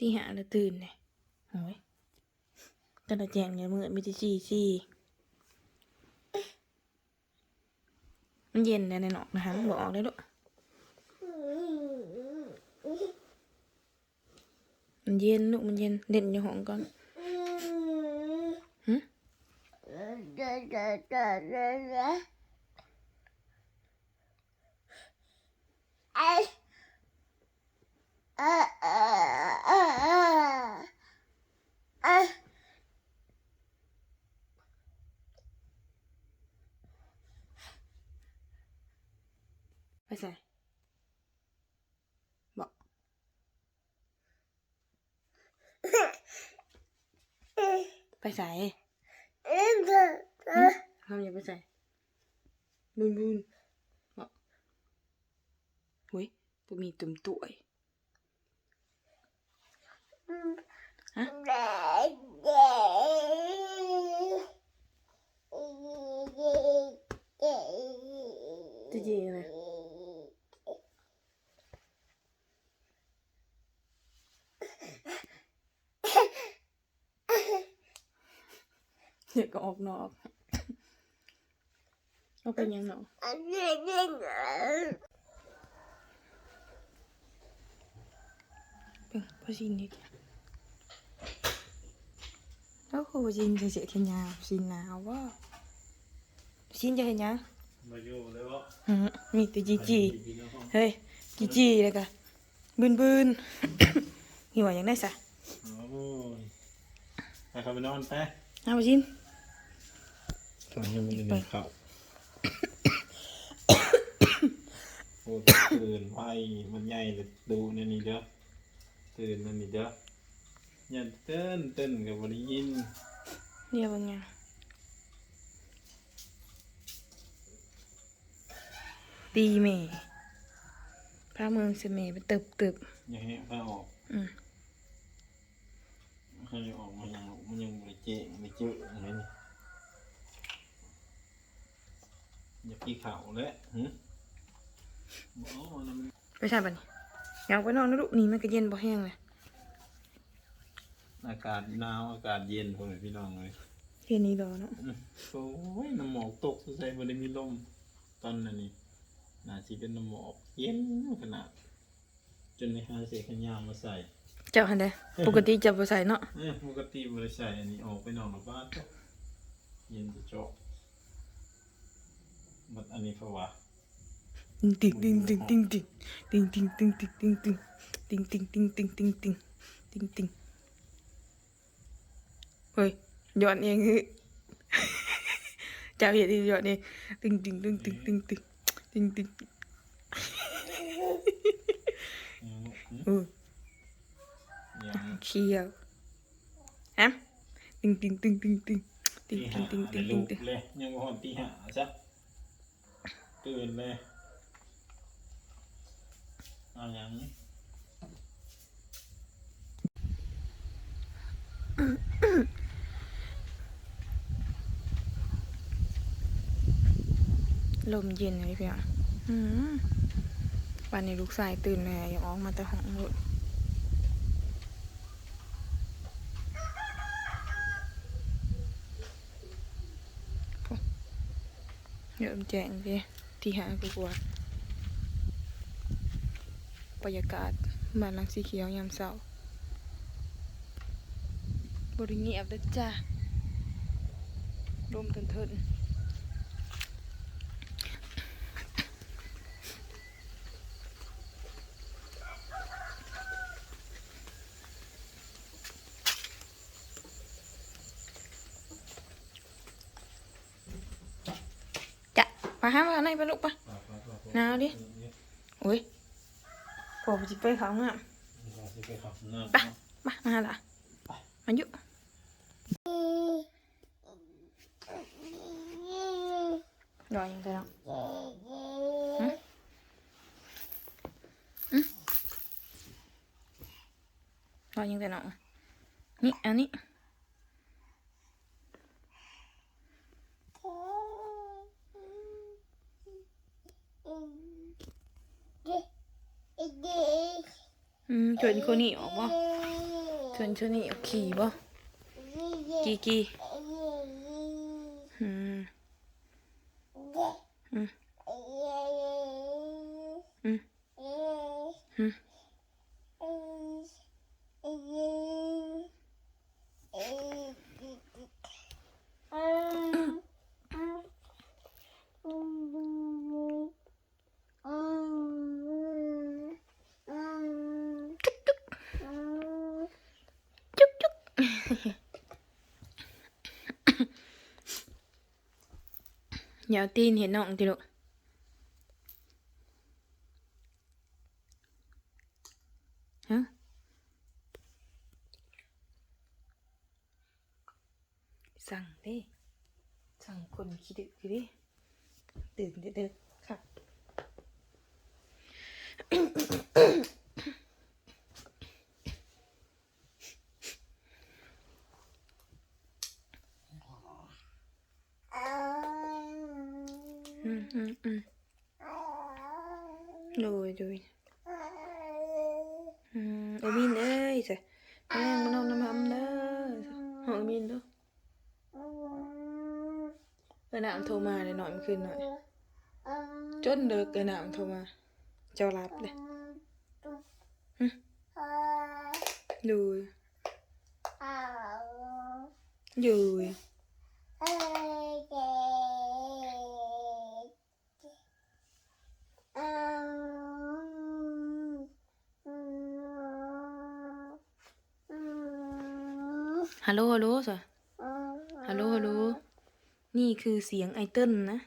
ตีหาแล้วตื่นเลยโอ้ยกระดาแจงเนี่ยมือมีแต่สี่สี่มันเย็นแล้วในหนอกนะคะมันบอกออกได้ด้วยมันเย็นลูกมันเย็นเด่นอยู่ห้องก่อนหึ ใส่บอกไปใส่ทำอย่าไปใส่บุนบุนบอกหุยพวกมีตุ่มตุ๋ยฮะจะจีอะไร เดี๋ยวก็ออกนอกเอาไปยังเนาะเป็นพอชินนี่แล้วคือชินจะเสียแค่ยาวชินหนาวว่าชินจะเห็นยังมาอยู่เลยวะอืมมีแต่จีจีเฮ้ยจีจีเลยกะบืนบืนหิวอย่างได้สะโอ้ยไปเข้าไปนอนไปเอาไปชิน ตอนนี้มันเหนื่อยเข่าโอ้ตื่นไวมันใหญ่เลยดูเนี่ยนี่เด้อตื่นนั่นนี่เด้ออย่าเต้นเต้นกับบริยินเรียกว่าไงตีเมย์พระเมืองเสเมย์ไปตึบตึบอย่าให้ข้าออกอืมให้ออกมายังมันยังไม่เจ๊ไม่เจ๊อะไรนี่ อย่าพี่เข่าเลยหึบอกว่ามันไปใช่ปะนี่อยากไปนอนนะลูกนี่มันก็เย็นบ่แห้งเลยอากาศหนาวอากาศเย็นพ่อแม่พี่น้องเลยเย็นนี้รอเนาะโอ้ยน้ำหมอกตกใส่บริมีลมตอนนั้นนี่น่าสิเป็นน้ำหมอกเย็นขนาด จนในหาเสียขยามมาใส่เจ้าหันเด้ปกติจะบ่ใส่เนาะ เอ้ยปกติบริใส่อันนี้ออกไปนอกนอกบ้านก็เย็นจะเจาะ มันอันนี้เขาว่าติงติงติงติงติงติงติงติงติงติงติงติงติงติงติงติงติงติงติงเฮ้ยย้อนเองคือเจ้าเห็นที่ย้อนเองติงติงติงติงติงติงติงติงอืมเอออย่างเคียวฮะติงติงติงติงติงติงตีติงห้าติงติงติงเลยลูกเลยยังบ่ฮอนตีห้าซะ ตื่นเลยเอาอย่างนี้ลมเย็นเลยพี่อะวันนี้ลูกชายตื่นแล้วยังออกมาแต่ห้องรถเริ่มแจ้งพี่ ที่หากกว่าบรรยากาศบ้านหลังสีเขียวยามเช้าบริเงียบเลยจ้าลมเถินๆ khóa vào này vào lục ba, nào đi. Ui. Cổ chỉ phải khóng ạ, ba ba nào là mà dụ rồi nhìn thấy không? Rồi nhìn thấy không nhị anh nhị. ชวนคนนี้ออกบ่ชวนชวนนี้ออกขี่บ่กี่กี่อืมอืมอืมอืม จุ๊บจุ๊บ อย่าเอาตีนเห็นน้องติลูกฮะสั่งดิสั่งคนคิดดึกดิตื่นเด็กๆค่ะ อืมอืมอืมโดยโดยอืมเอามินเอ้ยจ้ะแม่งมันเอาน้ำมันเด้อหอมมินเด้อเออน้ำโทรมาเลโทรมาเจ้ารับเลยดูอยู่ฮัลโหลฮัลโหลสะฮัลโหลฮัลโหลนี่คือเสียงไอเติ้ลนะ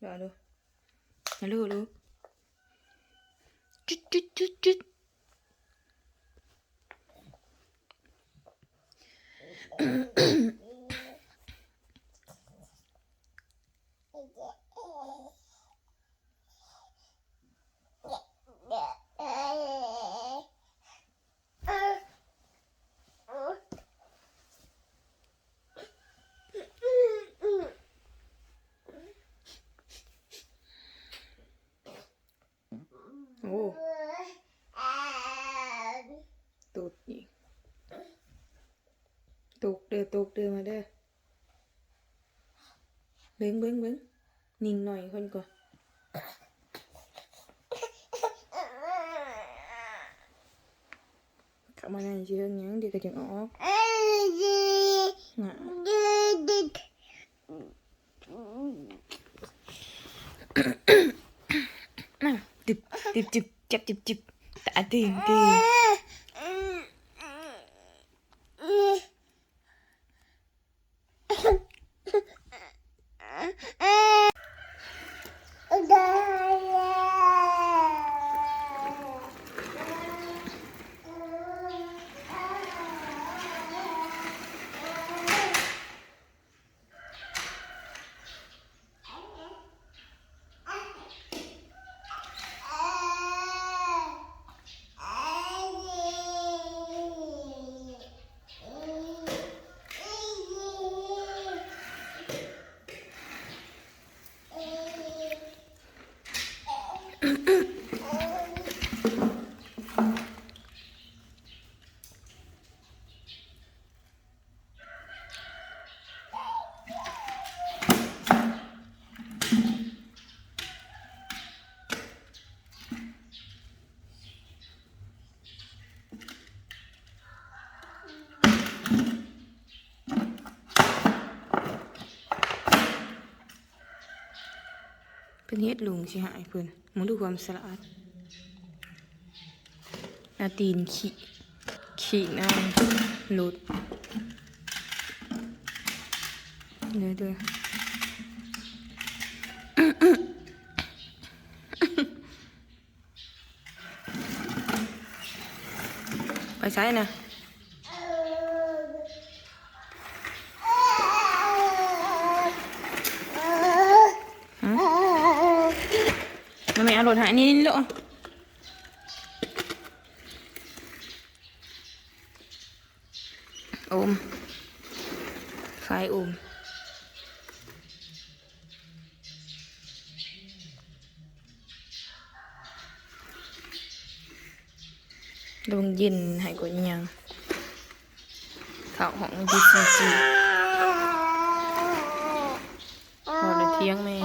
เดี๋ยวดูฮัลโหลฮัลโหลจุดจุดจุดจุดอ้ตุกอีก ตุกเด้อตุกเด้อมาเด้อเบิ้งเบิ้งเบิ้งนิ่งหน่อยคนก่อนเข้ามาในเชื่องหยังเดี๋ยวก็จะออกงะน่ะจิบจิบจิบจับจิบจิบตาตื่นตื่ นเนเฮ็ดลุงสิหายเพิ่นมึงดูความสะอาดอาตีนขี้ขี้น้ำหลุดเดี๋ยวเดี๋ยวไปใช้นะ รถหายนี่ลูกอมไฟอมลงยินให้กูยังเขาของดิสซี่พอเลยเที่ยงแม่